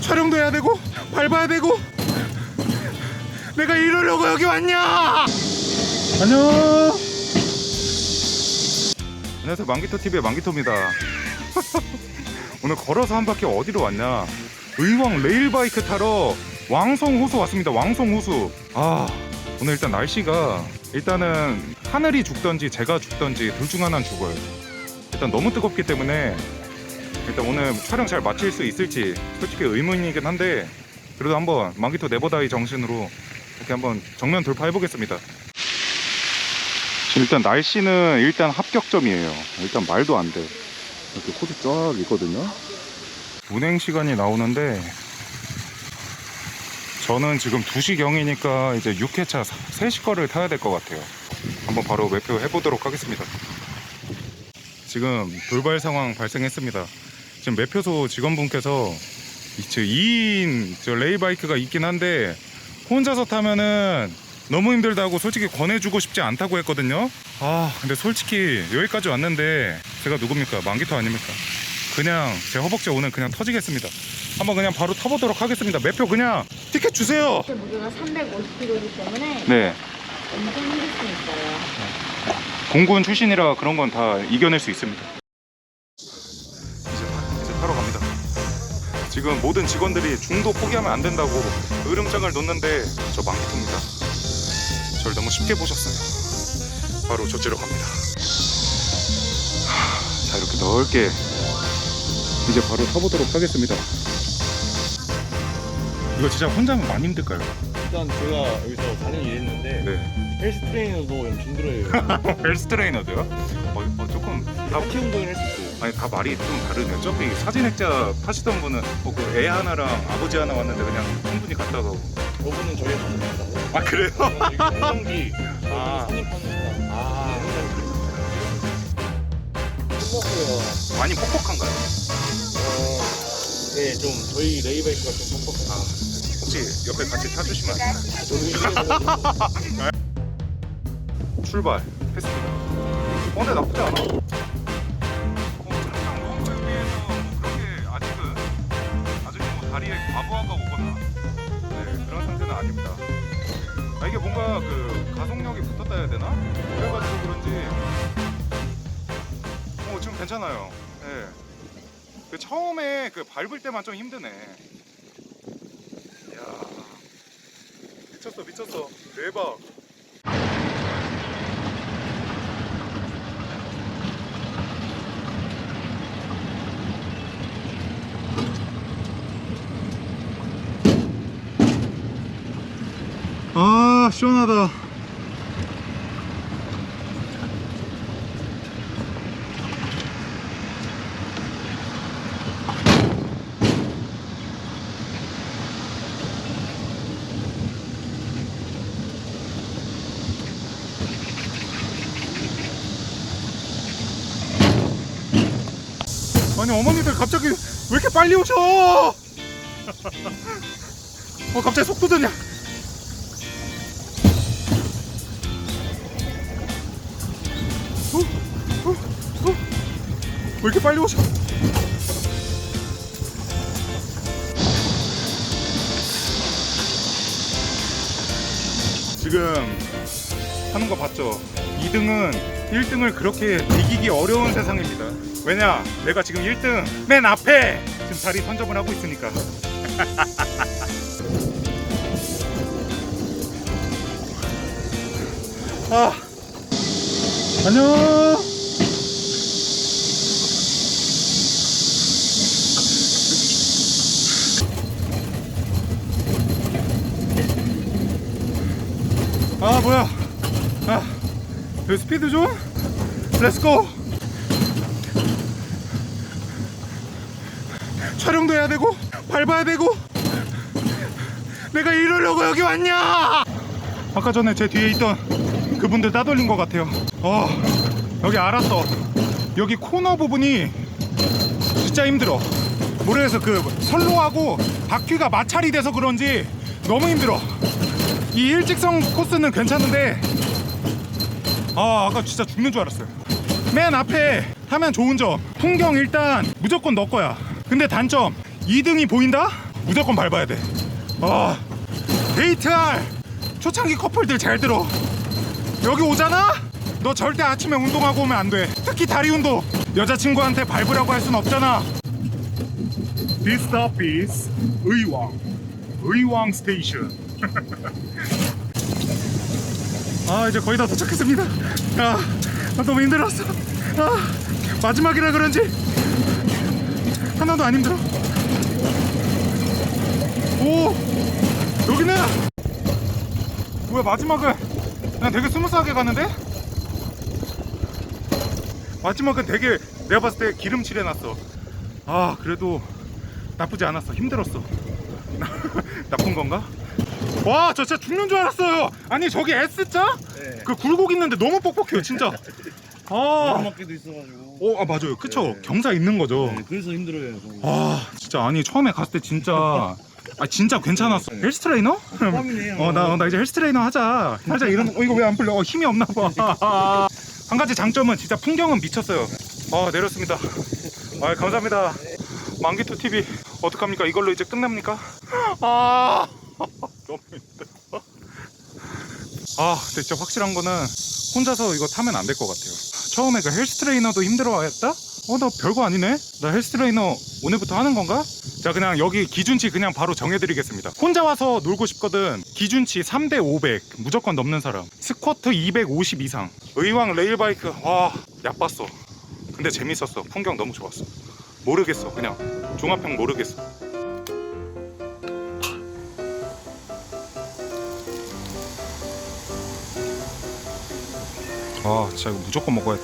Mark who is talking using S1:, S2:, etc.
S1: 촬영도 해야 되고 밟아야 되고. 내가 이러려고 여기 왔냐? 안녕. 안녕하세요. 망기토 TV의 망기토입니다. 오늘 걸어서 한 바퀴 어디로 왔냐? 의왕 레일바이크 타러 왕성호수 왔습니다. 왕성호수. 아 오늘 일단 날씨가 일단은 하늘이 죽던지 제가 죽던지 둘 중 하나는 죽어요. 일단 너무 뜨겁기 때문에 일단 오늘 촬영 잘 마칠 수 있을지 솔직히 의문이긴 한데 그래도 한번 망기토 네버다이 정신으로 이렇게 한번 정면 돌파해 보겠습니다. 일단 날씨는 일단 합격점이에요. 일단 말도 안 돼. 이렇게 호수 쫙 있거든요. 운행 시간이 나오는데 저는 지금 2시경이니까 이제 6회차 3시 거를 타야 될 것 같아요. 한번 바로 매표 해보도록 하겠습니다. 지금 돌발 상황 발생했습니다. 지금 매표소 직원분께서 이- 저 2인 저 레이바이크가 있긴 한데 혼자서 타면은 너무 힘들다고 솔직히 권해주고 싶지 않다고 했거든요. 아 근데 솔직히 여기까지 왔는데 제가 누굽니까 만기토 아닙니까? 그냥 제 허벅지 오늘 그냥 터지겠습니다. 한번 그냥 바로 타보도록 하겠습니다. 매표 그냥 티켓 주세요.
S2: 제 무게가 350kg이기 때문에
S1: 네.
S2: 엄청 힘들 수 있어요.
S1: 공군 출신이라 그런 건 다 이겨낼 수 있습니다. 지금 모든 직원들이 중도 포기하면 안 된다고 으름장을 놓는데 저 망토입니다. 저를 너무 쉽게 보셨어요. 바로 저지러 갑니다. 하, 자 이렇게 넓게 이제 바로 타보도록 하겠습니다. 이거 진짜 혼자면 많이 힘들까요?
S3: 일단 제가 여기서 4년 일했는데
S1: 네.
S3: 헬스 트레이너도 좀 힘들어요.
S1: 헬스 트레이너도요? 어, 어, 조금 다
S3: 하체 운동을 할수 있어요.
S1: 아니 다 말이 좀 다르네요. 저기 사진 액자 타시던 분은 뭐 그 애 하나랑 아버지 하나 왔는데 그냥 한 분이 갔다 가고.
S3: 저분은 저희 만다고.
S1: 아 그래요?
S3: 공정기
S1: 아.
S3: 사람.
S1: 아
S3: 끝났고요.
S1: 많이 퍽퍽한가요?
S3: 어, 네, 좀 저희 레이바이크가 좀 뻑뻑한.
S1: 아 혹시 옆에 같이 타주시면 안 돼요?
S3: 저는 이게
S1: 출발했습니다. 어 근데 나쁘지 않아. 뭔가 그 가속력이 붙었다 해야 되나? 그래가지고 그런지 어 지금 괜찮아요. 예. 그 처음에 그 밟을 때만 좀 힘드네. 이야 미쳤어 미쳤어 대박. 아 시원하다 아니 어머니들 갑자기 왜 이렇게 빨리 오셔 어 갑자기 속도 어? 이렇게 빨리 오셔? 지금 하는 거 봤죠? 2등은 1등을 그렇게 이기기 어려운 세상입니다. 왜냐? 내가 지금 1등 맨 앞에 지금 자리 선점을 하고 있으니까. 아, 안녕. 아 뭐야? 아, 여기 스피드 좀? 렛츠고. 촬영도 해야 되고 밟아야 되고 내가 이러려고 여기 왔냐? 아까 전에 제 뒤에 있던 그분들 따돌린 것 같아요. 어, 여기 알았어. 여기 코너 부분이 진짜 힘들어. 모르겠어. 그 선로하고 바퀴가 마찰이 돼서 그런지 너무 힘들어. 이 일직선 코스는 괜찮은데 아 아까 진짜 죽는 줄 알았어요. 맨 앞에 하면 좋은 점 풍경 일단 무조건 너 거야. 근데 단점 2등이 보인다? 무조건 밟아야 돼. 아, 데이트할 초창기 커플들 잘 들어. 여기 오잖아? 너 절대 아침에 운동하고 오면 안 돼. 특히 다리 운동. 여자친구한테 밟으라고 할 순 없잖아. Is 의왕. 의왕 스테이션. 아 이제 거의 다 도착했습니다. 아, 아, 너무 힘들었어. 아 마지막이라 그런지 하나도 안 힘들어. 오 여기는 뭐야 마지막은 그냥 되게 스무스하게 가는데 마지막은 되게 내가 봤을 때 기름칠 해놨어. 아 그래도 나쁘지 않았어. 힘들었어. 나쁜 건가? 와, 저 진짜 죽는 줄 알았어요. 아니 저기 S자?
S3: 네.
S1: 그 굴곡 있는데 너무 뻑뻑해요, 진짜. 아,
S3: 맞기도 있어가지고.
S1: 어, 아 맞아요. 그쵸?
S3: 네.
S1: 경사 있는 거죠.
S3: 네, 그래서 힘들어요. 저거.
S1: 아, 진짜 아니 처음에 갔을 때 진짜 아 진짜 괜찮았어.
S3: 네.
S1: 헬스 트레이너?
S3: 땀이네요.
S1: 어, 나, 나 이제 헬스 트레이너 하자. 하자 이런. 어, 이거 왜 안 풀려? 어, 힘이 없나 봐. 한 가지 장점은 진짜 풍경은 미쳤어요. 아 내렸습니다. 아 감사합니다. 만기투 TV 어떡합니까? 이걸로 이제 끝납니까? 아 너무 힘들어. 아 근데 진짜 확실한 거는 혼자서 이거 타면 안 될 것 같아요. 처음에 그 헬스 트레이너도 힘들어했다? 어 나 별거 아니네. 나 헬스 트레이너 오늘부터 하는 건가? 자 그냥 여기 기준치 그냥 바로 정해드리겠습니다. 혼자 와서 놀고 싶거든. 기준치 3대 500 무조건 넘는 사람. 스쿼트 250 이상. 의왕 레일바이크 와 얕봤어. 근데 재밌었어. 풍경 너무 좋았어. 모르겠어 그냥 종합평 모르겠어. 아 진짜 이거 무조건 먹어야 돼.